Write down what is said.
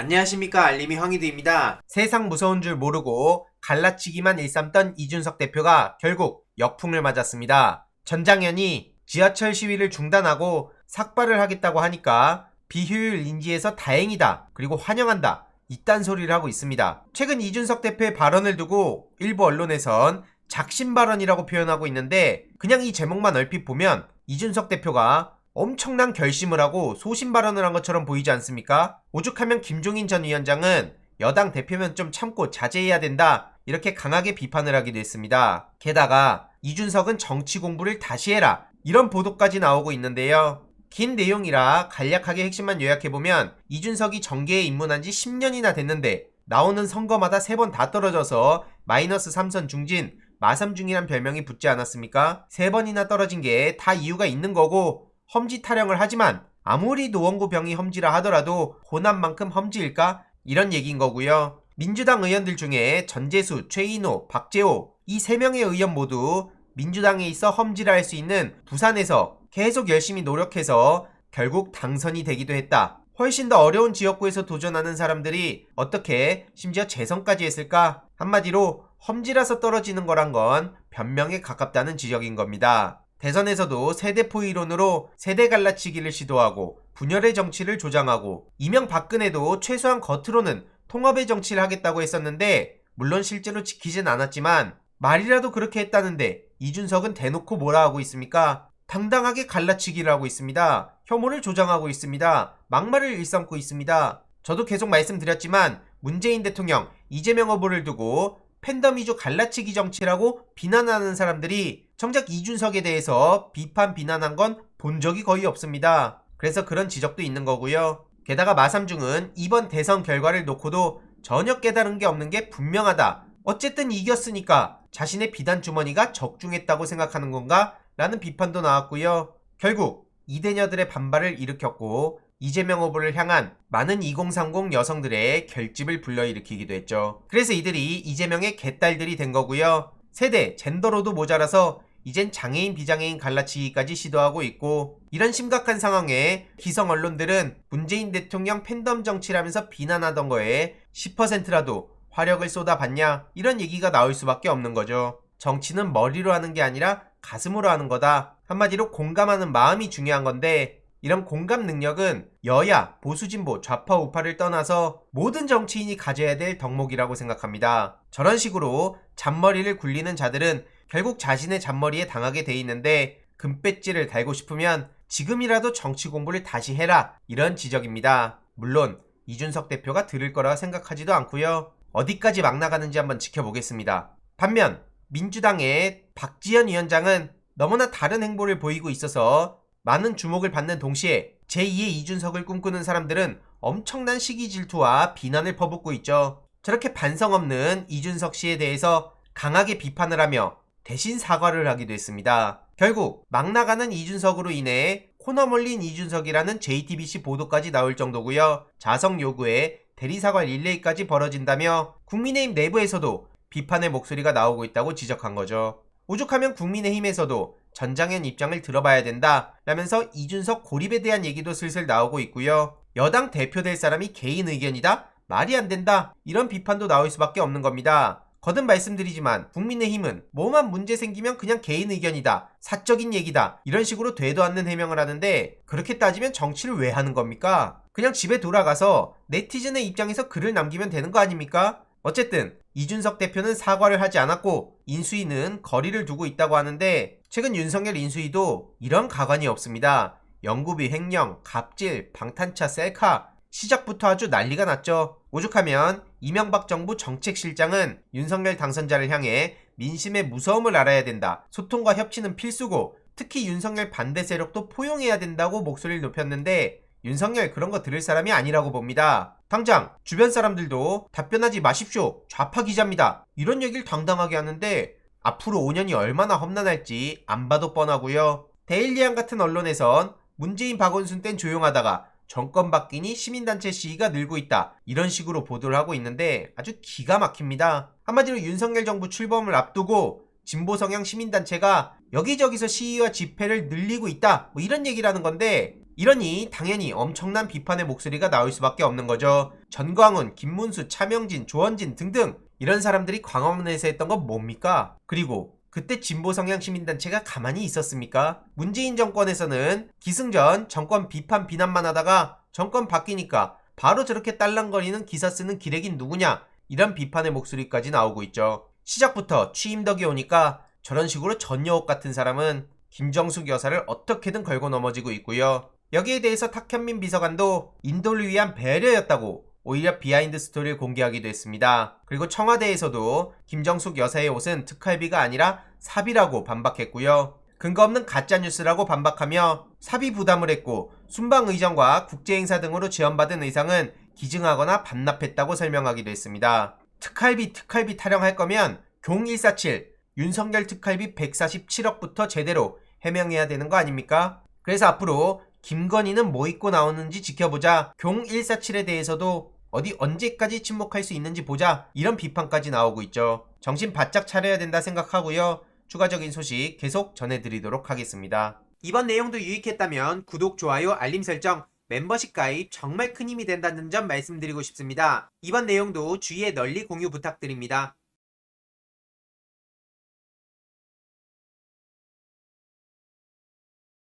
안녕하십니까 알림이 황희두입니다. 세상 무서운 줄 모르고 갈라치기만 일삼던 이준석 대표가 결국 역풍을 맞았습니다. 전장현이 지하철 시위를 중단하고 삭발을 하겠다고 하니까 비효율 인지해서 다행이다 그리고 환영한다 이딴 소리를 하고 있습니다. 최근 이준석 대표의 발언을 두고 일부 언론에선 작심 발언이라고 표현하고 있는데 그냥 이 제목만 얼핏 보면 이준석 대표가 엄청난 결심을 하고 소신 발언을 한 것처럼 보이지 않습니까? 오죽하면 김종인 전 위원장은 여당 대표면 좀 참고 자제해야 된다. 이렇게 강하게 비판을 하기도 했습니다. 게다가 이준석은 정치 공부를 다시 해라. 이런 보도까지 나오고 있는데요. 긴 내용이라 간략하게 핵심만 요약해보면 이준석이 정계에 입문한 지 10년이나 됐는데 나오는 선거마다 3번 다 떨어져서 마이너스 3선 중진 마삼중이란 별명이 붙지 않았습니까? 3번이나 떨어진 게 다 이유가 있는 거고 험지 타령을 하지만 아무리 노원구 병이 험지라 하더라도 호남만큼 험지일까? 이런 얘기인 거고요. 민주당 의원들 중에 전재수, 최인호, 박재호 이 세 명의 의원 모두 민주당에 있어 험지라 할 수 있는 부산에서 계속 열심히 노력해서 결국 당선이 되기도 했다. 훨씬 더 어려운 지역구에서 도전하는 사람들이 어떻게 심지어 재선까지 했을까? 한마디로 험지라서 떨어지는 거란 건 변명에 가깝다는 지적인 겁니다. 대선에서도 세대포 이론으로 세대 갈라치기를 시도하고 분열의 정치를 조장하고 이명박근혜도 최소한 겉으로는 통합의 정치를 하겠다고 했었는데 물론 실제로 지키진 않았지만 말이라도 그렇게 했다는데 이준석은 대놓고 뭐라 하고 있습니까? 당당하게 갈라치기를 하고 있습니다. 혐오를 조장하고 있습니다. 막말을 일삼고 있습니다. 저도 계속 말씀드렸지만 문재인 대통령 이재명 후보를 두고 팬덤 위주 갈라치기 정치라고 비난하는 사람들이 정작 이준석에 대해서 비판 비난한 건 본 적이 거의 없습니다. 그래서 그런 지적도 있는 거고요. 게다가 마삼중은 이번 대선 결과를 놓고도 전혀 깨달은 게 없는 게 분명하다. 어쨌든 이겼으니까 자신의 비단 주머니가 적중했다고 생각하는 건가? 라는 비판도 나왔고요. 결국 이대녀들의 반발을 일으켰고 이재명 후보를 향한 많은 2030 여성들의 결집을 불러일으키기도 했죠. 그래서 이들이 이재명의 개딸들이 된 거고요. 세대, 젠더로도 모자라서 이젠 장애인 비장애인 갈라치기까지 시도하고 있고 이런 심각한 상황에 기성 언론들은 문재인 대통령 팬덤 정치라면서 비난하던 거에 10%라도 화력을 쏟아봤냐 이런 얘기가 나올 수밖에 없는 거죠. 정치는 머리로 하는 게 아니라 가슴으로 하는 거다. 한마디로 공감하는 마음이 중요한 건데 이런 공감 능력은 여야, 보수진보, 좌파, 우파를 떠나서 모든 정치인이 가져야 될 덕목이라고 생각합니다. 저런 식으로 잔머리를 굴리는 자들은 결국 자신의 잔머리에 당하게 돼 있는데 금배지를 달고 싶으면 지금이라도 정치 공부를 다시 해라 이런 지적입니다. 물론 이준석 대표가 들을 거라 생각하지도 않고요. 어디까지 막 나가는지 한번 지켜보겠습니다. 반면 민주당의 박지현 위원장은 너무나 다른 행보를 보이고 있어서 많은 주목을 받는 동시에 제2의 이준석을 꿈꾸는 사람들은 엄청난 시기 질투와 비난을 퍼붓고 있죠. 저렇게 반성 없는 이준석 씨에 대해서 강하게 비판을 하며 대신 사과를 하기도 했습니다. 결국 막 나가는 이준석으로 인해 코너 몰린 이준석이라는 JTBC 보도까지 나올 정도고요. 자성 요구에 대리사과 릴레이까지 벌어진다며 국민의힘 내부에서도 비판의 목소리가 나오고 있다고 지적한 거죠. 오죽하면 국민의힘에서도 전장현 입장을 들어봐야 된다 라면서 이준석 고립에 대한 얘기도 슬슬 나오고 있고요. 여당 대표 될 사람이 개인 의견이다? 말이 안 된다. 이런 비판도 나올 수밖에 없는 겁니다. 거듭 말씀드리지만 국민의힘은 뭐만 문제 생기면 그냥 개인 의견이다. 사적인 얘기다. 이런 식으로 되도 않는 해명을 하는데 그렇게 따지면 정치를 왜 하는 겁니까? 그냥 집에 돌아가서 네티즌의 입장에서 글을 남기면 되는 거 아닙니까? 어쨌든 이준석 대표는 사과를 하지 않았고 인수위는 거리를 두고 있다고 하는데 최근 윤석열 인수위도 이런 가관이 없습니다. 연구비 횡령, 갑질, 방탄차 셀카 시작부터 아주 난리가 났죠. 오죽하면 이명박 정부 정책실장은 윤석열 당선자를 향해 민심의 무서움을 알아야 된다. 소통과 협치는 필수고 특히 윤석열 반대 세력도 포용해야 된다고 목소리를 높였는데 윤석열 그런 거 들을 사람이 아니라고 봅니다. 당장 주변 사람들도 답변하지 마십시오. 좌파 기자입니다. 이런 얘기를 당당하게 하는데 앞으로 5년이 얼마나 험난할지 안 봐도 뻔하고요. 데일리안 같은 언론에선 문재인 박원순 땐 조용하다가 정권 바뀌니 시민단체 시위가 늘고 있다. 이런 식으로 보도를 하고 있는데 아주 기가 막힙니다. 한마디로 윤석열 정부 출범을 앞두고 진보 성향 시민단체가 여기저기서 시위와 집회를 늘리고 있다. 뭐 이런 얘기를 하는 건데 이러니 당연히 엄청난 비판의 목소리가 나올 수밖에 없는 거죠. 전광훈, 김문수, 차명진, 조원진 등등 이런 사람들이 광화문에서 했던 건 뭡니까? 그리고 그때 진보 성향 시민단체가 가만히 있었습니까? 문재인 정권에서는 기승전 정권 비판 비난만 하다가 정권 바뀌니까 바로 저렇게 딸랑거리는 기사 쓰는 기레긴 누구냐 이런 비판의 목소리까지 나오고 있죠. 시작부터 취임덕이 오니까 저런 식으로 전여옥 같은 사람은 김정숙 여사를 어떻게든 걸고 넘어지고 있고요. 여기에 대해서 탁현민 비서관도 인도를 위한 배려였다고 오히려 비하인드 스토리를 공개하기도 했습니다. 그리고 청와대에서도 김정숙 여사의 옷은 특활비가 아니라 사비라고 반박했고요. 근거 없는 가짜뉴스라고 반박하며 사비 부담을 했고 순방 의전과 국제행사 등으로 지원받은 의상은 기증하거나 반납했다고 설명하기도 했습니다. 특활비 특활비 타령할 거면 경147 윤석열 특활비 147억부터 제대로 해명해야 되는 거 아닙니까? 그래서 앞으로 김건희는 뭐 입고 나오는지 지켜보자. 경 147에 대해서도 어디 언제까지 침묵할 수 있는지 보자. 이런 비판까지 나오고 있죠. 정신 바짝 차려야 된다 생각하고요. 추가적인 소식 계속 전해드리도록 하겠습니다. 이번 내용도 유익했다면 구독, 좋아요, 알림 설정, 멤버십 가입 정말 큰 힘이 된다는 점 말씀드리고 싶습니다. 이번 내용도 주위에 널리 공유 부탁드립니다.